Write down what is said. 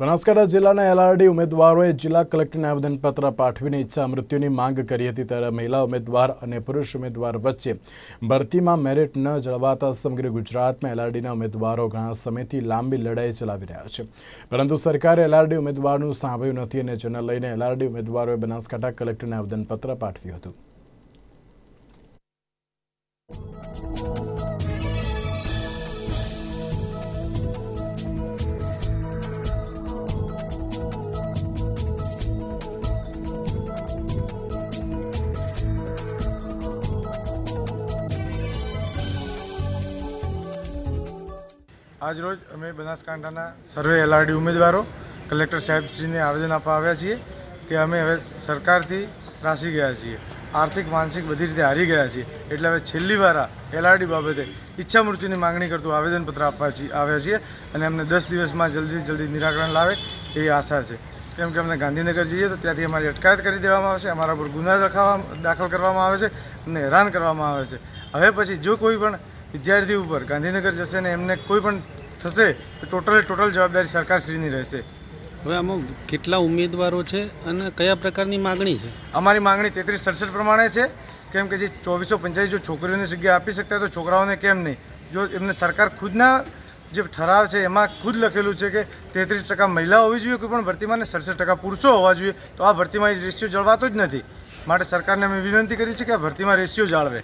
બનાસકાંઠા જિલ્લાના એલઆરડી ઉમેદવારોએ જિલ્લા કલેક્ટરને આવેદનપત્ર પાઠવીને ઈચ્છા મૃત્યુની માંગ કરી હતી ત્યારે મહિલા ઉમેદવાર અને પુરુષ ઉમેદવાર વચ્ચે ભરતીમાં મેરિટ ન જળવાતા સમગ્ર ગુજરાતમાં એલઆરડીના ઉમેદવારો ઘણા સમયથી લાંબી લડાઈ ચલાવી રહ્યા છે. પરંતુ સરકારે એલઆરડી ઉમેદવારનું સાંભળ્યું નથી અને જેને લઈને એલઆરડી ઉમેદવારોએ બનાસકાંઠા કલેક્ટરને આવેદનપત્ર પાઠવ્યું હતું. આજરોજ અમે બનાસકાંઠાના સર્વે એલઆરડી ઉમેદવારો કલેક્ટર સાહેબશ્રીને આવેદન આપવા આવ્યા છીએ કે અમે હવે સરકારથી ત્રાસી ગયા છીએ. આર્થિક, માનસિક બધી રીતે હારી ગયા છીએ. એટલે હવે છેલ્લી વાર એલઆરડી બાબતે ઈચ્છા મૃત્યુની માંગણી કરતું આવેદનપત્ર આપવા આવ્યા છીએ અને અમને દસ દિવસમાં જલ્દી જલ્દી નિરાકરણ લાવે એવી આશા છે. કેમ કે અમને ગાંધીનગર જઈએ તો ત્યાંથી અમારી અટકાયત કરી દેવામાં આવશે, અમારા પર ગુના દાખલ કરવામાં આવે છે અને હેરાન કરવામાં આવે છે. હવે પછી જો કોઈ પણ વિદ્યાર્થી ઉપર ગાંધીનગર જશે ને એમને કોઈ પણ થશે તો ટોટલ ટોટલ જવાબદારી સરકારશ્રીની રહેશે. હવે આમાં કેટલા ઉમેદવારો છે અને કયા પ્રકારની માગણી છે? અમારી માંગણી તેત્રીસ સડસઠ પ્રમાણે છે. કેમ કે જે ચોવીસો પંચાયત જો છોકરીઓની જગ્યા આપી શકતા તો છોકરાઓને કેમ નહીં? જો એમને સરકાર ખુદના જે ઠરાવ છે એમાં ખુદ લખેલું છે કે તેત્રીસ ટકા મહિલા હોવી જોઈએ કોઈ પણ ભરતીમાં ને સડસઠ ટકા પુરુષો હોવા જોઈએ તો આ ભરતીમાં રેશિયો જળવાતો જ નથી. માટે સરકારને અમે વિનંતી કરી છે કે આ ભરતીમાં રેશિયો જાળવે.